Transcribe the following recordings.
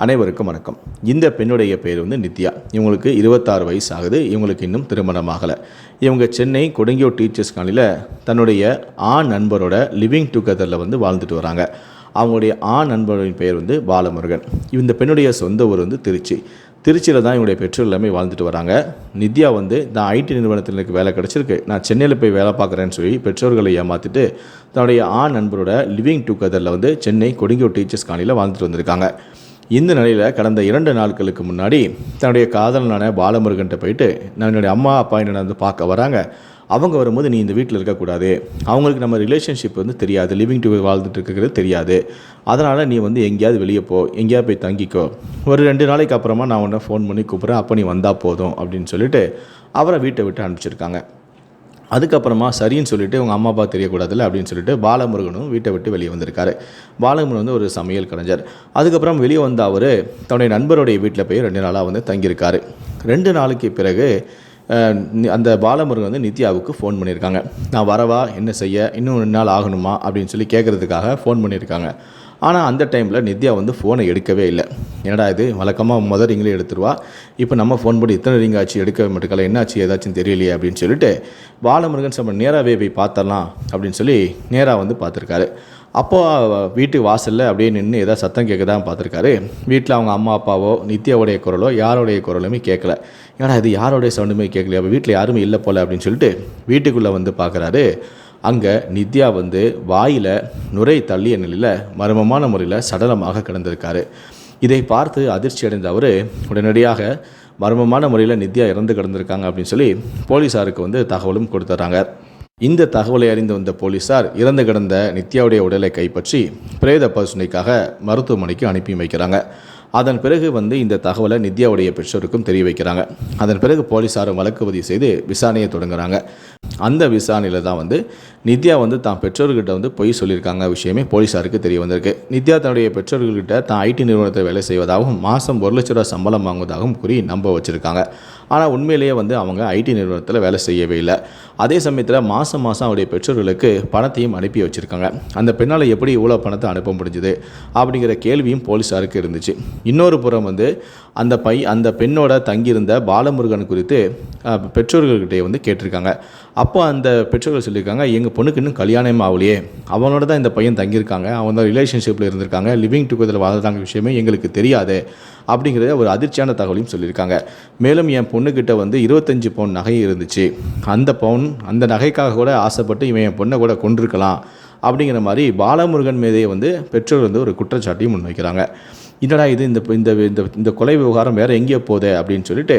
அனைவருக்கும் வணக்கம். இந்த பெண்ணுடைய பேர் வந்து நித்யா. இவங்களுக்கு இருபத்தாறு வயசு ஆகுது இவங்களுக்கு இன்னும் திருமணம் ஆகலை. இவங்க சென்னை கொடுங்கியூர் டீச்சர்ஸ் காலையில் தன்னுடைய ஆண் நண்பரோட லிவிங் டுகெதரில் வந்து வாழ்ந்துட்டு வராங்க. அவங்களுடைய ஆண் நண்பரின் பெயர் வந்து பாலமுருகன். இந்த பெண்ணுடைய சொந்த ஊர் வந்து திருச்சி. திருச்சியில் தான் இவங்களுடைய பெற்றோர் எல்லாமே வாழ்ந்துட்டு வராங்க. நித்யா வந்து நான் ஐடி நிறுவனத்தில் எனக்கு வேலை கிடச்சிருக்கு. நான் சென்னையில் போய் வேலை பார்க்குறேன்னு சொல்லி பெற்றோர்களை ஏமாற்றிட்டு தன்னுடைய ஆண் நண்பரோட லிவிங் டுகெதரில் வந்து சென்னை கொடுங்கியூர் டீச்சர்ஸ் காலையில் வாழ்ந்துட்டு வந்திருக்காங்க. இந்த நிலையில் கடந்த இரண்டு நாட்களுக்கு முன்னாடி தன்னுடைய காதலனான பாலமுருகன்ட்ட போயிட்டு நான் என்னுடைய அம்மா அப்பா என்ன வந்து பார்க்க வராங்க? அவங்க வரும்போது நீ இந்த வீட்டில் இருக்கக்கூடாது அவங்களுக்கு நம்ம ரிலேஷன்ஷிப் வந்து தெரியாது. லிவிங் டு வாழ்ந்துட்டு இருக்கிறது தெரியாது. அதனால் நீ வந்து எங்கேயாவது வெளியே போ. எங்கேயாவது போய் தங்கிக்கோ. ஒரு ரெண்டு நாளைக்கு அப்புறமா நான் உன்னை ஃபோன் பண்ணி கூப்பிட்றேன். அப்போ நீ வந்தால் போதும். அப்படின்னு சொல்லிட்டு அவரை வீட்டை விட்டு அனுப்பிச்சிருக்காங்க. அதுக்கப்புறமா சரின்னு சொல்லிட்டு உங்கள் அம்மா அப்பா தெரியக்கூடாதுல்ல அப்படின்னு சொல்லிட்டு பாலமுருகனும் வீட்டை விட்டு வெளியே வந்திருக்காரு. பாலமுருகன் வந்து ஒரு சமையல் கலைஞர். அதுக்கப்புறம் வெளியே வந்த அவர் தன்னுடைய நண்பருடைய வீட்டில் போய் ரெண்டு நாளாக வந்து தங்கியிருக்காரு. ரெண்டு நாளைக்கு பிறகு அந்த பாலமுருகன் வந்து நித்யாவுக்கு ஃபோன் பண்ணியிருக்காங்க. நான் வரவா? என்ன செய்ய? இன்னும் ரெண்டு நாள் ஆகணுமா? அப்படின்னு சொல்லி கேட்குறதுக்காக ஃபோன் பண்ணியிருக்காங்க. ஆனால் அந்த டைமில் நித்யா வந்து ஃபோனை எடுக்கவே இல்லை. என்னடா இது? வழக்கமாக முதல் ரிங்கில் எடுத்துருவா? இப்போ நம்ம ஃபோன் பண்ணி இத்தனை ரிங் ஆச்சு எடுக்க மாட்டேக்கல என்னாச்சு? ஏதாச்சும் தெரியலையே அப்படின்னு சொல்லிட்டு பாலமுருகன் நம்ம நேராகவே போய் பார்த்தரலாம் அப்படின்னு சொல்லி நேராக வந்து பார்த்துருக்காரு அப்போ வீட்டு வாசலில் அப்படியே நின்று ஏதாவது சத்தம் கேட்கதான் பார்த்துருக்காரு வீட்டில் அவங்க அம்மா அப்பாவோ நித்யாவுடைய குரலோ யாருடைய குரலுமே கேட்கல ஏன்னா இது? யாரோடைய சவுண்டுமே கேட்கலையா அப்போ வீட்டில் யாருமே இல்லை போல அப்படின்னு சொல்லிட்டு வீட்டுக்குள்ளே வந்து பார்க்குறாரு அங்கே நித்யா வந்து வாயில் நுரை தள்ளிய நிலையில் மர்மமான முறையில் சடலமாக கிடந்திருக்காரு. இதை பார்த்து அதிர்ச்சி அடைந்த அவர் உடனடியாக மர்மமான முறையில் நித்யா இறந்து கிடந்திருக்காங்க அப்படின்னு சொல்லி போலீஸாருக்கு வந்து தகவலும் கொடுத்துட்றாங்க இந்த தகவலை அறிந்து வந்த போலீசார் இறந்து கிடந்த நித்யாவுடைய உடலை கைப்பற்றி பிரேத பரிசோதனைக்காக மருத்துவமனைக்கு அனுப்பி வைக்கிறாங்க. அதன் பிறகு வந்து இந்த தகவலை நித்யாவுடைய பெற்றோருக்கும் தெரிய வைக்கிறாங்க. அதன் பிறகு போலீஸாரும் வழக்கு பதிவு செய்து விசாரணையை தொடங்குறாங்க. அந்த விசாரணையில் தான் வந்து நித்யா வந்து தான் பெற்றோர்கிட்ட வந்து பொய் சொல்லியிருக்காங்க விஷயமே போலீஸாருக்கு தெரிய வந்திருக்கு. நித்யா தன்னுடைய பெற்றோர்கள்கிட்ட தான் ஐடி நிறுவனத்தில் வேலை செய்வதாகவும் மாதம் ஒரு லட்ச ரூபா சம்பளம் வாங்குவதாகவும் கூறி நம்ப வச்சுருக்காங்க. ஆனால் உண்மையிலேயே வந்து அவங்க ஐடி நிறுவனத்தில் வேலை செய்யவே இல்லை. அதே சமயத்தில் மாதம் மாதம் அவருடைய பெற்றோர்களுக்கு பணத்தையும் அனுப்பி வச்சுருக்காங்க. அந்த பெண்ணால் எப்படி இவ்வளோ பணத்தை அனுப்ப முடிஞ்சுது அப்படிங்கிற கேள்வியும் போலீஸாருக்கு இருந்துச்சு. இன்னொரு புறம் வந்து அந்த பை அந்த பெண்ணோட தங்கியிருந்த பாலமுருகன் குறித்து பெற்றோர்கள்கிட்டே வந்து கேட்டிருக்காங்க. அப்போ அந்த பெற்றோர்கள் சொல்லியிருக்காங்க எங்கள் பொண்ணுக்கு இன்னும் கல்யாணம் ஆகலையே. அவனோட தான் இந்த பையன் தங்கியிருக்காங்க. அவன் தான் ரிலேஷன்ஷிப்பில் இருந்திருக்காங்க. லிவிங் டுகெதர் வாழ்ந்தாங்க விஷயமே எங்களுக்கு தெரியாது. அப்படிங்கிறத ஒரு அதிர்ச்சியான தகவலையும் சொல்லியிருக்காங்க. மேலும் என் பொண்ணுக்கிட்ட வந்து இருபத்தஞ்சு பவுன் நகை இருந்துச்சு. அந்த பவுன் அந்த நகைக்காக கூட ஆசைப்பட்டு இவன் என் பொண்ணை கூட கொண்டிருக்கலாம் அப்படிங்கிற மாதிரி பாலமுருகன் மீதே வந்து பெற்றோர் வந்து ஒரு குற்றச்சாட்டையும் முன்வைக்கிறாங்க. என்னடா இது? இந்த இந்த இந்த இந்த கொலை விவகாரம் வேறு எங்கேயோ போதே. அப்படின்னு சொல்லிட்டு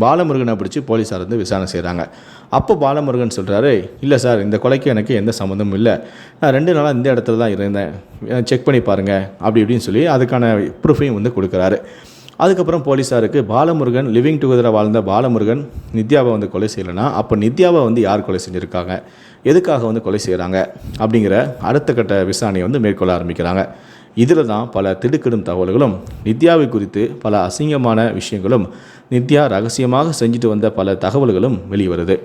பாலமுருகனை பிடிச்சி போலீஸார் வந்து விசாரணை செய்கிறாங்க அப்போ பாலமுருகன் சொல்கிறாரு இல்லை சார் இந்த கொலைக்கு எனக்கு எந்த சம்மந்தமும் இல்லை. நான் ரெண்டு நாளாக இந்த இடத்துல தான் இருந்தேன். செக் பண்ணி பாருங்கள் அப்படி இப்படின்னு சொல்லி அதுக்கான ப்ரூஃபையும் வந்து கொடுக்குறாரு. அதுக்கப்புறம் போலீஸாருக்கு பாலமுருகன் லிவிங் டுகெதராக வாழ்ந்த பாலமுருகன் நித்யாவை வந்து கொலை செய்யலைன்னா அப்போ நித்யாவை வந்து யார் கொலை செஞ்சுருக்காங்க? எதுக்காக வந்து கொலை செய்கிறாங்க அப்படிங்கிற அடுத்த கட்ட விசாரணையை வந்து மேற்கொள்ள ஆரம்பிக்கிறாங்க. இதில் தான் பல திடுக்கிடும் தகவல்களும் நித்யாவை குறித்து பல அசிங்கமான விஷயங்களும் நித்யா ரகசியமாக செஞ்சுட்டு வந்த பல தகவல்களும் வெளிவருது.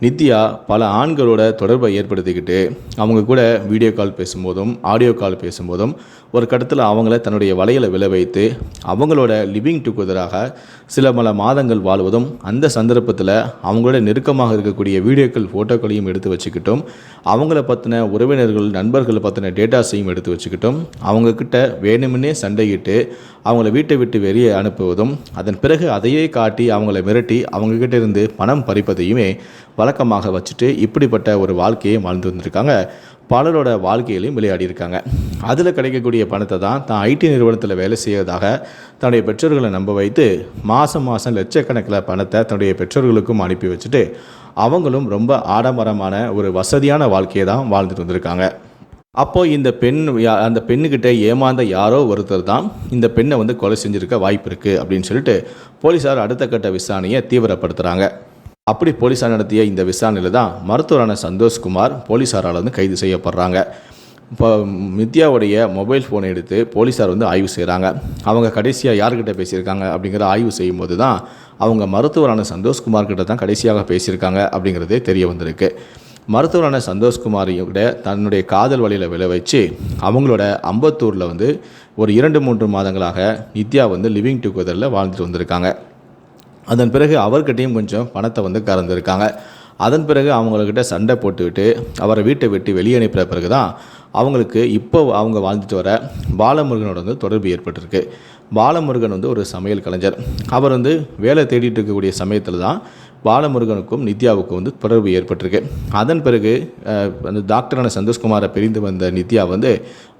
நித்யா பல ஆண்களோட தொடர்பை ஏற்படுத்திக்கிட்டு அவங்க கூட வீடியோ கால் பேசும்போதும் ஆடியோ கால் பேசும்போதும் ஒரு கட்டத்தில் அவங்கள தன்னுடைய வலையில் விளை வைத்து அவங்களோட லிவிங் டுகெதராக சில பல மாதங்கள் வாழ்வதும் அந்த சந்தர்ப்பத்தில் அவங்களோட நெருக்கமாக இருக்கக்கூடிய வீடியோக்கள் ஃபோட்டோக்களையும் எடுத்து வச்சுக்கிட்டும் அவங்கள பற்றின உறவினர்கள் நண்பர்கள் பற்றின டேட்டாஸையும் எடுத்து வச்சுக்கிட்டும். அவங்கக்கிட்ட வேணுமுன்னே சண்டையிட்டு அவங்கள வீட்டை விட்டு வெளியே அனுப்புவதும் அதன் பிறகு அதையே காட்டி அவங்கள மிரட்டி அவங்கக்கிட்ட இருந்து பணம் பறிப்பதையுமே வழக்கமாக வச்சுட்டு இப்படிப்பட்ட ஒரு வாழ்க்கையை வாழ்ந்து வந்திருக்காங்க. பலரோட வாழ்க்கையிலையும் விளையாடி இருக்காங்க. அதில் கிடைக்கக்கூடிய பணத்தை தான் தான் ஐடி நிறுவனத்தில் வேலை செய்வதாக தன்னுடைய பெற்றோர்களை நம்ப வைத்து மாதம் மாதம் லட்சக்கணக்கில் பணத்தை தன்னுடைய பெற்றோர்களுக்கும் அனுப்பி வச்சுட்டு அவங்களும் ரொம்ப ஆடம்பரமான ஒரு வசதியான வாழ்க்கையை தான் வாழ்ந்துட்டு வந்திருக்காங்க. அப்போ இந்த பெண் அந்த பெண்ணுக்கிட்ட ஏமாந்த யாரோ ஒருத்தர் தான் இந்த பெண்ணை வந்து கொலை செஞ்சிருக்க வாய்ப்பு இருக்குது அப்படின்னு சொல்லிட்டு போலீஸார் அடுத்த கட்ட விசாரணையை தீவிரப்படுத்துகிறாங்க அப்படி போலீஸார் நடத்திய இந்த விசாரணையில் தான் மருத்துவரான சந்தோஷ்குமார் போலீஸாரால் வந்து கைது செய்யப்படுறாங்க. இப்போ மித்யாவுடைய மொபைல் ஃபோனை எடுத்து போலீஸார் வந்து ஆய்வு செய்கிறாங்க அவங்க கடைசியாக யார்கிட்ட பேசியிருக்காங்க அப்படிங்கிற ஆய்வு செய்யும்போது தான் அவங்க மருத்துவரான சந்தோஷ்குமார் கிட்ட தான் கடைசியாக பேசியிருக்காங்க அப்படிங்கிறதே தெரிய வந்திருக்கு. மருத்துவரான சந்தோஷ்குமாரியோட தன்னுடைய காதல் வழியில் விளை வச்சு அவங்களோட அம்பத்தூரில் வந்து ஒரு இரண்டு மூன்று மாதங்களாக நித்யா வந்து லிவிங் டுகெதரில் வாழ்ந்துட்டு வந்திருக்காங்க. அதன் பிறகு அவர்கிட்டையும் கொஞ்சம் பணத்தை வந்து கறந்துருக்காங்க. அதன் பிறகு அவங்கக்கிட்ட சண்டை போட்டுவிட்டு அவரை வீட்டை விட்டு வெளியே அனுப்பின பிறகு தான் அவங்களுக்கு இப்போ அவங்க வாழ்ந்துட்டு வர பாலமுருகனோட வந்து தொடர்பு ஏற்பட்டிருக்கு. பாலமுருகன் வந்து ஒரு சமையல் கலைஞர். அவர் வந்து வேலை தேடிட்டு இருக்கக்கூடிய சமயத்தில் தான் பாலமுருகனுக்கும் நித்யாவுக்கும் வந்து தொடர்பு ஏற்பட்டிருக்கு. அதன் பிறகு அந்த டாக்டரான சந்தோஷ்குமாரை பிரிந்து வந்த நித்யா வந்து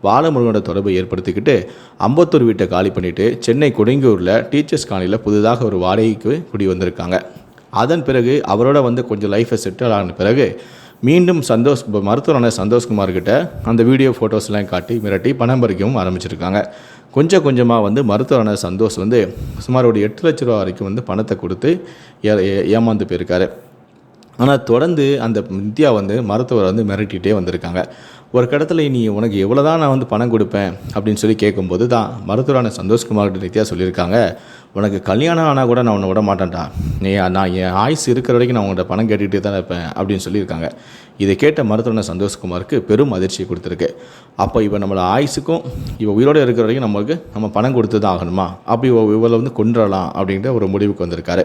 பாலமுருகனோட தொடர்பை ஏற்படுத்திக்கிட்டு அம்பத்தூர் வீட்டை காலி பண்ணிவிட்டு சென்னை கொடுங்கியூரில் டீச்சர்ஸ் காலனியில் புதிதாக ஒரு வாடகைக்கு குடி வந்திருக்காங்க. அதன் பிறகு அவரோட வந்து கொஞ்சம் லைஃப்பை செட்டில் ஆன பிறகு மீண்டும் சந்தோஷ் மருத்துவரான சந்தோஷ்குமார் கிட்ட அந்த வீடியோ ஃபோட்டோஸ்லாம் காட்டி மிரட்டி பணம் பறிக்கவும் ஆரம்பிச்சிருக்காங்க. கொஞ்சம் கொஞ்சமாக வந்து மருத்துவரான சந்தோஷ் வந்து சுமார் ஒரு எட்டு லட்ச ரூபா வரைக்கும் வந்து பணத்தை கொடுத்து ஏ ஏ- ஏமாந்து போயிருக்காரு. ஆனால் தொடர்ந்து அந்த நித்யா வந்து மருத்துவரை வந்து மிரட்டிகிட்டே வந்திருக்காங்க. ஒரு கடத்தில் நீ உனக்கு எவ்வளோ தான் நான் வந்து பணம் கொடுப்பேன் அப்படின்னு சொல்லி கேட்கும்போது தான் மருத்துவரான சந்தோஷ்குமார்கிட்ட நித்யா சொல்லியிருக்காங்க. உனக்கு கல்யாணம் ஆனால் கூட நான் உன்னை விட மாட்டேன்டா. நீ நான் என் ஆயுஸ் இருக்கிற வரைக்கும் நான் உங்கள்கிட்ட பணம் கேட்டுகிட்டே தான் இருப்பேன் அப்படின்னு சொல்லியிருக்காங்க. இதை கேட்ட மருத்துவரான சந்தோஷ்குமாருக்கு பெரும் அதிர்ச்சியை கொடுத்துருக்கு. அப்போ இவன் நம்மளை ஆயுஸுக்கும் இவ உயிரோடு இருக்கிற வரைக்கும் நம்மளுக்கு நம்ம பணம் கொடுத்து தான் ஆகணுமா? அப்படி இவ இவளை வந்து கொண்டுடலாம் அப்படின்ற ஒரு முடிவுக்கு வந்திருக்காரு.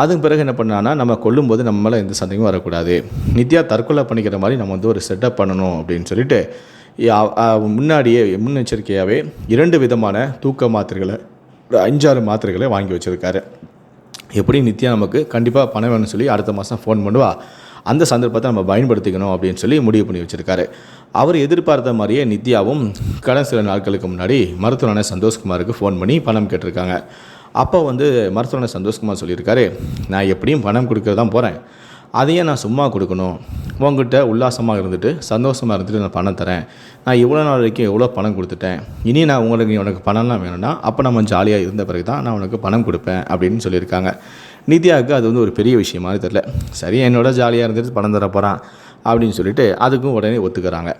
அதுக்கு பிறகு என்ன பண்ணான்னா நம்ம கொல்லும்போது நம்ம மேலே எந்த சந்தேகமும் வரக்கூடாது. நித்யா தற்கொலை பண்ணிக்கிற மாதிரி நம்ம வந்து ஒரு செட்டப் பண்ணணும் அப்படின்னு சொல்லிட்டு முன்னாடியே முன்னெச்சரிக்கையாகவே இரண்டு விதமான தூக்க மாத்திரைகளை ஒரு அஞ்சாறு மாத்திரைகளை வாங்கி வச்சுருக்காரு. எப்படி நித்யா நமக்கு கண்டிப்பாக பணம் வேணும்னு சொல்லி அடுத்த மாதம் ஃபோன் பண்ணுவா? அந்த சந்தர்ப்பத்தை நம்ம பயன்படுத்திக்கணும் அப்படின்னு சொல்லி முடிவு பண்ணி வச்சுருக்காரு. அவர் எதிர்பார்த்த மாதிரியே நித்யாவும் கடந்த சில நாட்களுக்கு முன்னாடி மருத்துவரான சந்தோஷ்குமாருக்கு ஃபோன் பண்ணி பணம் கேட்டிருக்காங்க. அப்போ வந்து மருத்துவனை சந்தோஷ்குமார் சொல்லியிருக்காரு நான் எப்படியும் பணம் கொடுக்க தான் போகிறேன் அதையே நான் சும்மா கொடுக்கணும். உங்ககிட்ட உல்லாசமாக இருந்துட்டு சந்தோஷமாக இருந்துட்டு நான் பணம் தரேன். நான் இவ்வளோ நாள் வரைக்கும் எவ்வளோ பணம் கொடுத்துட்டேன். இனி நான் உங்களுக்கு உனக்கு பணம்லாம் வேணும்னா அப்போ நம்ம ஜாலியாக இருந்த பிறகு தான் நான் உனக்கு பணம் கொடுப்பேன் அப்படின்னு சொல்லியிருக்காங்க. நித்யாவுக்கு அது வந்து ஒரு பெரிய விஷயம் மாதிரி தெரில சரி என்னோட ஜாலியாக இருந்துட்டு பணம் தர போகிறான் அப்படின்னு சொல்லிட்டு அதுக்கும் உடனே ஒத்துக்கிறாங்க.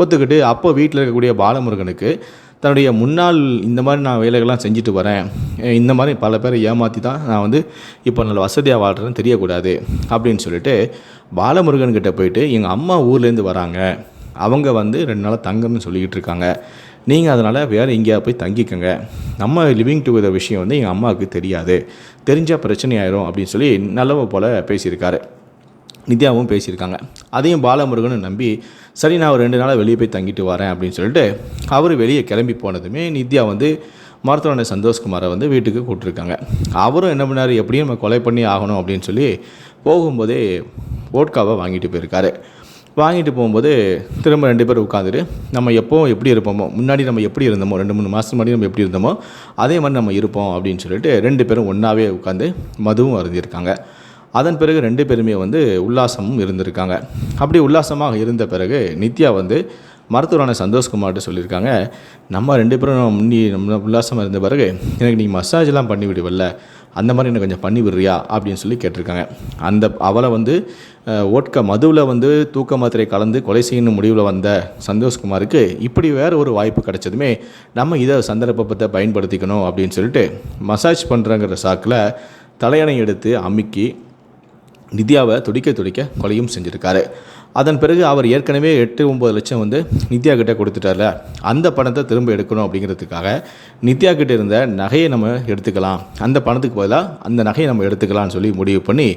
ஒத்துக்கிட்டு அப்போ வீட்டில் இருக்கக்கூடிய பாலமுருகனுக்கு தன்னுடைய முன்னாள் இந்த மாதிரி நான் வேலைகள்லாம் செஞ்சுட்டு வரேன். இந்த மாதிரி பல பேரை ஏமாற்றி தான் நான் வந்து இப்போ நல்ல வசதியாக வாழ்கிறேன்னு தெரியக்கூடாது அப்படின்னு சொல்லிட்டு பாலமுருகன் கிட்டே போயிட்டு எங்கள் அம்மா ஊர்லேருந்து வராங்க. அவங்க வந்து ரெண்டு நாளாக தங்கம்னு சொல்லிக்கிட்டு இருக்காங்க. நீங்கள் அதனால் வேறு எங்கேயா போய் தங்கிக்கங்க. நம்ம லிவிங் டுகெதர் விஷயம் வந்து எங்கள் அம்மாவுக்கு தெரியாது. தெரிஞ்சால் பிரச்சனை ஆயிரும் அப்படின்னு சொல்லி நல்லவ போல் பேசியிருக்காரு. நித்யாவும் பேசியிருக்காங்க. அதையும் பாலமுருகனும் நம்பி சரி நான் ஒரு ரெண்டு நாளாக வெளியே போய் தங்கிட்டு வரேன் அப்படின்னு சொல்லிட்டு அவர் வெளியே கிளம்பி போனதுமே நித்யா வந்து மருத்துவனை சந்தோஷ்குமாரை வந்து வீட்டுக்கு கூப்பிட்ருக்காங்க அவரும் என்ன பண்ணார் எப்படியும் நம்ம கொலை பண்ணி ஆகணும் அப்படின்னு சொல்லி போகும்போதே ஓட்காவை வாங்கிட்டு போயிருக்காரு. வாங்கிட்டு போகும்போது திரும்ப ரெண்டு பேர் உட்காந்துட்டு நம்ம எப்போவும் எப்படி இருப்போமோ முன்னாடி நம்ம எப்படி இருந்தோமோ ரெண்டு மூணு மாதம் முன்னாடி நம்ம எப்படி இருந்தோமோ அதே மாதிரி நம்ம இருப்போம் அப்படின்னு சொல்லிட்டு ரெண்டு பேரும் ஒன்றாவே உட்காந்து மதுவும் அருந்திருக்காங்க அதன் பிறகு ரெண்டு பேருமே வந்து உல்லாசமும் இருந்திருக்காங்க. அப்படி உல்லாசமாக இருந்த பிறகு நித்யா வந்து மருத்துவரான சந்தோஷ்குமார்கிட்ட சொல்லியிருக்காங்க நம்ம ரெண்டு பேரும் முன்னி நம்ம உல்லாசமாக இருந்த பிறகு எனக்கு நீ மசாஜ்லாம் பண்ணி விடுவல்ல அந்த மாதிரி எனக்கு கொஞ்சம் பண்ணி விடுறியா? அப்படின்னு சொல்லி கேட்டிருக்காங்க. அந்த அவளை வந்து ஓட்க மதுவில் வந்து தூக்க மாத்திரை கலந்து கொலை செய்யணும் முடிவில் வந்த சந்தோஷ்குமாருக்கு இப்படி வேறு ஒரு வாய்ப்பு கிடைச்சதுமே நம்ம இதை சந்தர்ப்பத்தை பயன்படுத்திக்கணும் அப்படின்னு சொல்லிட்டு மசாஜ் பண்ணுறங்கிற சாக்கில் தலையணை எடுத்து அமுக்கி நித்யாவை துடிக்க துடிக்க கொலையும் செஞ்சுருக்காரு. அதன் பிறகு அவர் ஏற்கனவே எட்டு ஒம்பது லட்சம் வந்து நித்யா கிட்ட கொடுத்துட்டார்ல அந்த பணத்தை திரும்ப எடுக்கணும் அப்படிங்கிறதுக்காக நித்யா கிட்ட இருந்த நகையை நம்ம எடுத்துக்கலாம். அந்த பணத்துக்கு பதிலாக அந்த நகையை நம்ம எடுத்துக்கலாம்னு சொல்லி முடிவு பண்ணி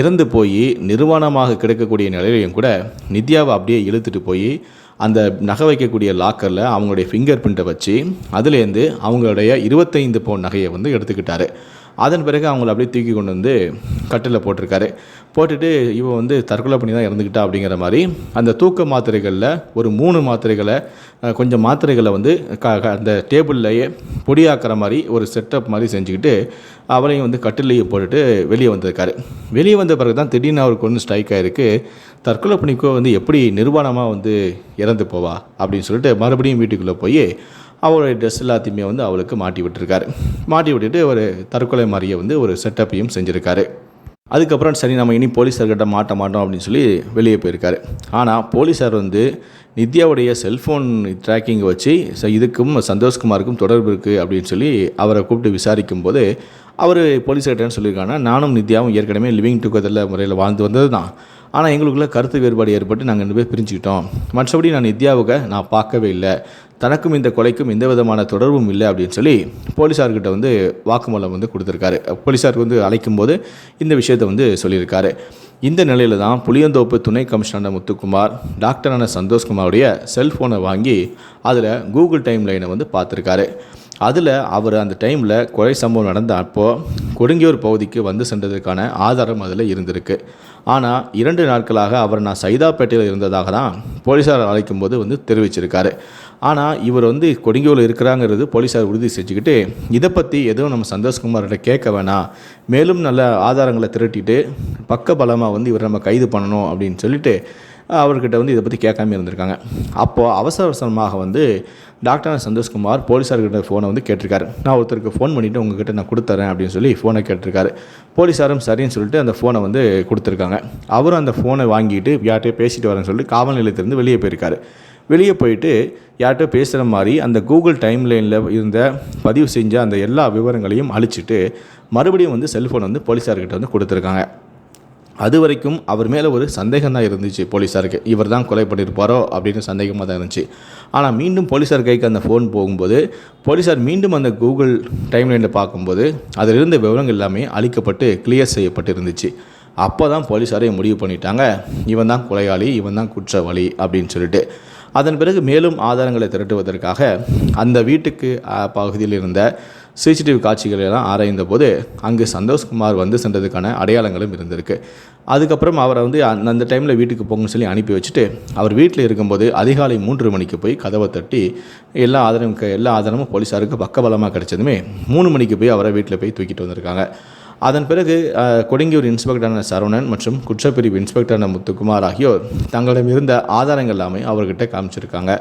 இறந்து போய் நிர்வாணமாக கிடைக்கக்கூடிய நிலையிலையும் கூட நித்யாவை அப்படியே இழுத்துட்டு போய் அந்த நகை வைக்கக்கூடிய லாக்கரில் அவங்களுடைய ஃபிங்கர் பிரிண்ட்டை வச்சு அதுலேருந்து அவங்களுடைய இருபத்தைந்து பவுன் நகையை வந்து எடுத்துக்கிட்டாரு. அதன் பிறகு அவங்கள அப்படியே தூக்கி கொண்டு வந்து கட்டில் போட்டிருக்காரு. போட்டுட்டு இவன் வந்து தற்கொலை பண்ணி தான் இறந்துக்கிட்டா அப்படிங்கிற மாதிரி அந்த தூக்க மாத்திரைகளில் ஒரு மூணு மாத்திரைகளை கொஞ்சம் மாத்திரைகளை வந்து க க- அந்த டேபிள்லையே பொடியாக்குற மாதிரி ஒரு செட்டப் மாதிரி செஞ்சுக்கிட்டு அவரையும் வந்து கட்டிலேயே போட்டுட்டு வெளியே வந்திருக்காரு. வெளியே வந்த பிறகு தான் திடீர்னு அவருக்கு ஒன்று ஸ்ட்ரைக் ஆகிருக்கு தற்கொலை பண்ணிக்கோ வந்து எப்படி நிர்வாணமாக வந்து இறந்து போவா அப்படின்னு சொல்லிட்டு மறுபடியும் வீட்டுக்குள்ளே போய் அவருடைய ட்ரெஸ் எல்லாத்தையுமே வந்து அவளுக்கு மாட்டி விட்டுருக்காரு. மாட்டி விட்டுட்டு ஒரு தற்கொலை மாதிரியே வந்து ஒரு செட்டப்பையும் செஞ்சுருக்காரு. அதுக்கப்புறம் சரி நம்ம இனி போலீஸார்கிட்ட மாட்ட மாட்டோம் அப்படின்னு சொல்லி வெளியே போயிருக்காரு. ஆனால் போலீஸார் வந்து நித்யாவுடைய செல்ஃபோன் ட்ராக்கிங்கை வச்சு இதுக்கும் சந்தோஷ்குமாருக்கும் தொடர்பு இருக்குது அப்படின்னு சொல்லி அவரை கூப்பிட்டு விசாரிக்கும் போது அவர் போலீஸ்கிட்ட சொல்லியிருக்காங்கன்னா நானும் நித்யாவும் ஏற்கனவே லிவிங் டுகெதரில் முறையில் வாழ்ந்து வந்தது தான் ஆனால் எங்களுக்குள்ள கருத்து வேறுபாடு ஏற்பட்டு நாங்கள் ரெண்டு பேர் பிரிஞ்சுக்கிட்டோம். மற்றபடி நான் நித்யாவுக்கு நான் பார்க்கவே இல்லை. தனக்கும் இந்த கொலைக்கும் எந்த விதமான தொடர்பும் இல்லை அப்படின்னு சொல்லி போலீஸார்கிட்ட வந்து வாக்குமூலம் வந்து கொடுத்துருக்காரு. போலீஸாருக்கு வந்து அழைக்கும் போது இந்த விஷயத்தை வந்து சொல்லியிருக்காரு. இந்த நிலையில் தான் புளியந்தோப்பு துணை கமிஷனர் முத்துக்குமார் டாக்டரான சந்தோஷ்குமாருடைய செல்ஃபோனை வாங்கி அதில் கூகுள் டைம் லைனை வந்து பார்த்துருக்காரு. அதில் அவர் அந்த டைமில் கொலை சம்பவம் நடந்த அப்போது கொடுங்கியூர் பகுதிக்கு வந்து சென்றதுக்கான ஆதாரம் அதில் இருந்திருக்கு. ஆனால் இரண்டு நாட்களாக அவர் நான் சைதாப்பேட்டையில் இருந்ததாக தான் போலீஸார் அழைக்கும் போது வந்து தெரிவிச்சிருக்காரு. ஆனால் இவர் வந்து கொடுங்கியூரில் இருக்கிறாங்கிறது போலீஸார் உறுதி செஞ்சுக்கிட்டு இதை பற்றி எதுவும் நம்ம சந்தோஷ்குமார்கிட்ட கேட்க வேணாம். மேலும் நல்ல ஆதாரங்களை திரட்டிட்டு பக்க பலமாக வந்து இவர் நம்ம கைது பண்ணணும் அப்படின்னு சொல்லிட்டு அவர்கிட்ட வந்து இதை பற்றி கேட்காம இருந்திருக்காங்க. அப்போது அவசர அவசரமாக வந்து டாக்டர் சந்தோஷ்குமார் போலீஸார்கிட்ட ஃபோனை வந்து கேட்டிருக்காரு. நான் ஒருத்தருக்கு ஃபோன் பண்ணிவிட்டு உங்ககிட்ட நான் கொடுத்துறேன் அப்படின்னு சொல்லி ஃபோனை கேட்டிருக்காரு. போலீஸாரும் சரின்னு சொல்லிட்டு அந்த ஃபோனை வந்து கொடுத்துருக்காங்க. அவரும் அந்த ஃபோனை வாங்கிட்டு யார்கிட்டயோ பேசிட்டு வரேன்னு சொல்லிட்டு காவல் நிலையத்திலேருந்து வெளியே போயிருக்காரு. வெளியே போயிட்டு யார்கிட்ட பேசுகிற மாதிரி அந்த கூகுள் டைம் லைனில் இருந்த பதிவு செஞ்ச அந்த எல்லா விவரங்களையும் அழிச்சிட்டு மறுபடியும் வந்து செல்ஃபோன் வந்து போலீஸார்கிட்ட வந்து கொடுத்துருக்காங்க. அது வரைக்கும் அவர் மேலே ஒரு சந்தேகம் தான் இருந்துச்சு போலீஸாருக்கு இவர் தான் கொலை பண்ணியிருப்பாரோ அப்படின்னு சந்தேகமாக தான் இருந்துச்சு. ஆனால் மீண்டும் போலீஸார் கைக்கு அந்த ஃபோன் போகும்போது போலீஸார் மீண்டும் அந்த கூகுள் டைம்லைனில் பார்க்கும்போது அதில் இருந்த விவரங்கள் எல்லாமே அழிக்கப்பட்டு கிளியர் செய்யப்பட்டு இருந்துச்சு அப்போ தான் போலீஸாரே முடிவு பண்ணிட்டாங்க இவன் தான் கொலையாளி இவன் தான் குற்றவாளி அப்படின்னு சொல்லிட்டு. அதன் பிறகு மேலும் ஆதாரங்களை திரட்டுவதற்காக அந்த வீட்டுக்கு பகுதியில் இருந்த சிசிடிவி காட்சிகளை எல்லாம் ஆராய்ந்த போது அங்கு சந்தோஷ்குமார் வந்து சென்றதுக்கான அடையாளங்களும் இருந்திருக்கு. அதுக்கப்புறம் அவரை வந்து அந்த அந்த டைமில் வீட்டுக்கு போங்கன்னு சொல்லி அனுப்பி வச்சுட்டு அவர் வீட்டில் இருக்கும்போது அதிகாலை மூன்று மணிக்கு போய் கதவை தட்டி எல்லா ஆதாரம் எல்லா ஆதாரமும் போலீஸாருக்கு பக்கபலமாக கிடைச்சதுமே மூணு மணிக்கு போய் அவரை வீட்டில் போய் தூக்கிட்டு வந்திருக்காங்க. அதன் பிறகு கொடுங்கியூர் இன்ஸ்பெக்டரான சரவணன் மற்றும் குற்றப்பிரிவு இன்ஸ்பெக்டரான முத்துக்குமார் ஆகியோர் தங்களிடம் இருந்த ஆதாரங்கள் எல்லாமே அவர்கிட்ட காமிச்சிருக்காங்க.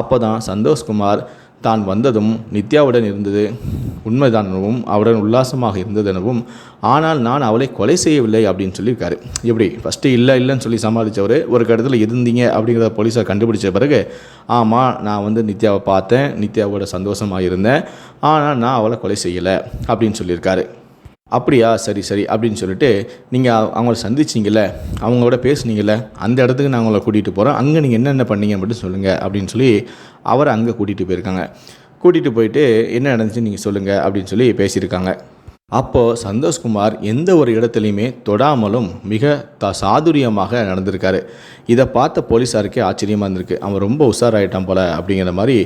அப்போ தான் சந்தோஷ்குமார் தான் வந்ததும் நித்யாவுடன் இருந்தது. உண்மைதானவும் அவருடன் உல்லாசமாக இருந்ததெனவும் ஆனால் நான் அவளை கொலை செய்யவில்லை அப்படின்னு சொல்லியிருக்காரு. எப்படி? ஃபஸ்ட்டு இல்லை இல்லைன்னு சொல்லி சமாளித்தவர் ஒரு கடத்தில் இருந்தீங்க அப்படிங்கிறத போலீஸார் கண்டுபிடிச்ச பிறகு ஆமாம் நான் வந்து நித்யாவை பார்த்தேன் நித்யாவோட சந்தோஷமாக இருந்தேன் ஆனால் நான் அவளை கொலை செய்யலை அப்படின்னு சொல்லியிருக்காரு. அப்படியா? சரி சரி அப்படின்னு சொல்லிட்டு நீங்கள் அவங்கள சந்திச்சிங்கல்ல அவங்களோட பேசுனீங்கல்ல அந்த இடத்துக்கு நான் உங்களை கூட்டிகிட்டு போகிறோம் அங்கே நீங்கள் என்னென்ன பண்ணீங்க மட்டும் சொல்லுங்கள் அப்படின்னு சொல்லி அவரை அங்கே கூட்டிகிட்டு போயிருக்காங்க. கூட்டிகிட்டு போயிட்டு என்ன நடந்துச்சு நீங்கள் சொல்லுங்கள் அப்படின்னு சொல்லி பேசியிருக்காங்க. அப்போது சந்தோஷ்குமார் எந்த ஒரு இடத்துலையுமே தொடாமலும் மிக த சாதுரியமாக நடந்திருக்காரு. இதை பார்த்த போலீஸாருக்கே ஆச்சரியமாக இருந்திருக்கு. அவன் ரொம்ப உஷாராயிட்டான் போல அப்படிங்கிற மாதிரி.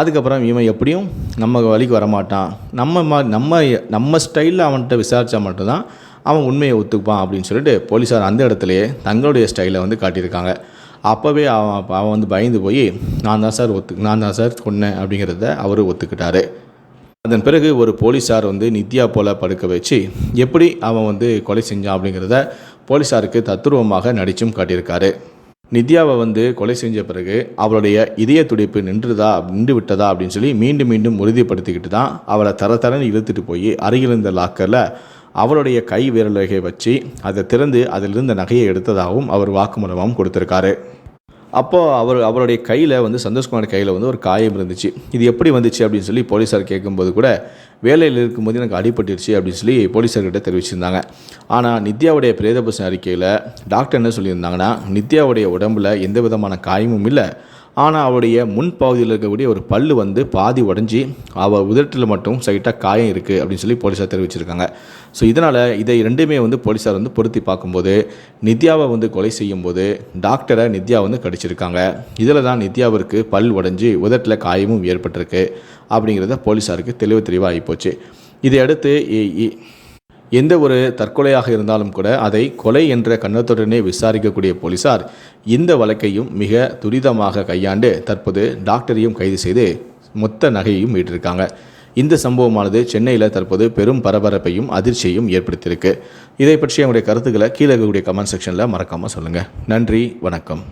அதுக்கப்புறம் இவன் எப்படியும் நம்ம வழிக்கு வரமாட்டான். நம்ம மா நம்ம நம்ம ஸ்டைலில் அவன்கிட்ட விசாரித்தா மட்டும்தான் அவன் உண்மையை ஒத்துப்பான் அப்படின்னு சொல்லிட்டு போலீஸார் அந்த இடத்துலையே தங்களுடைய ஸ்டைலை வந்து காட்டியிருக்காங்க. அப்போவே அவன் அவன் வந்து பயந்து போய் நான் தான் சார் ஒத்து நான் தான் சார் கொன்னேன் அப்படிங்கிறத அவர் ஒத்துக்கிட்டாரு. அதன் பிறகு ஒரு போலீஸார் வந்து நித்யா போல படுக்க வச்சு எப்படி அவன் வந்து கொலை செஞ்சான்? அப்படிங்கிறத போலீஸாருக்கு தத்துருவமாக நடிச்சும் காட்டியிருக்காரு. நித்யாவை வந்து கொலை செஞ்ச பிறகு அவளுடைய இதய துடிப்பு நின்றுதா நின்று விட்டதா? அப்படின்னு சொல்லி மீண்டும் மீண்டும் உறுதிப்படுத்திக்கிட்டு தான் அவளை தர தரன்னு இழுத்துட்டு போய் அருகில் இருந்த லாக்கரில் அவளுடைய கை விரலகை வச்சு அதை திறந்து அதிலிருந்த நகையை எடுத்ததாகவும் அவர் வாக்குமூலமாகவும் கொடுத்துருக்காரு. அப்போது அவர் அவருடைய கையில் வந்து சந்தோஷ்குமார் கையில் வந்து ஒரு காயம் இருந்துச்சு. இது எப்படி வந்துச்சு அப்படின்னு சொல்லி போலீஸார் கேட்கும்போது கூட வேலையில் இருக்கும்போது எனக்கு அடிபட்டுருச்சு அப்படின்னு சொல்லி போலீஸார்கிட்ட தெரிவிச்சிருந்தாங்க. ஆனால் நித்யாவுடைய பிரேதபூசண அறிக்கையில் டாக்டர் என்ன சொல்லியிருந்தாங்கன்னா நித்யாவுடைய உடம்புல எந்த விதமான காயமும் இல்லை. ஆனால் அவருடைய முன்பகுதியில் இருக்கக்கூடிய ஒரு பல்லு வந்து பாதி உடஞ்சி அவர் உதட்டில் மட்டும் சைட்டாக காயம் இருக்குது அப்படின்னு சொல்லி போலீஸார் தெரிவிச்சிருக்காங்க. ஸோ இதனால் இதை ரெண்டுமே வந்து போலீஸார் வந்து பொருத்தி பார்க்கும்போது நித்யாவை வந்து கொலை செய்யும்போது டாக்டரை நித்யா வந்து கடிச்சிருக்காங்க. இதில் தான் நித்யாவிற்கு பல் உடஞ்சி உதட்டில் காயமும் ஏற்பட்டிருக்கு அப்படிங்கிறத போலீஸாருக்கு தெளிவு தெளிவாக ஆகிப்போச்சு இதையடுத்து இ- இ- எந்த ஒரு தற்கொலையாக இருந்தாலும் கூட அதை கொலை என்ற கண்ணத்துடனே விசாரிக்கக்கூடிய போலீசார் இந்த வழக்கையும் மிக துரிதமாக கையாண்டு தற்போது டாக்டரையும் கைது செய்து மொத்த நகையையும் மீட்டிருக்காங்க. இந்த சம்பவமானது சென்னையில் தற்போது பெரும் பரபரப்பையும் அதிர்ச்சியையும் ஏற்படுத்தியிருக்கு. இதை பற்றி உங்களுடைய கருத்துக்களை கீழே இருக்கக்கூடிய கமெண்ட் செக்ஷனில் மறக்காமல் சொல்லுங்கள் நன்றி வணக்கம்.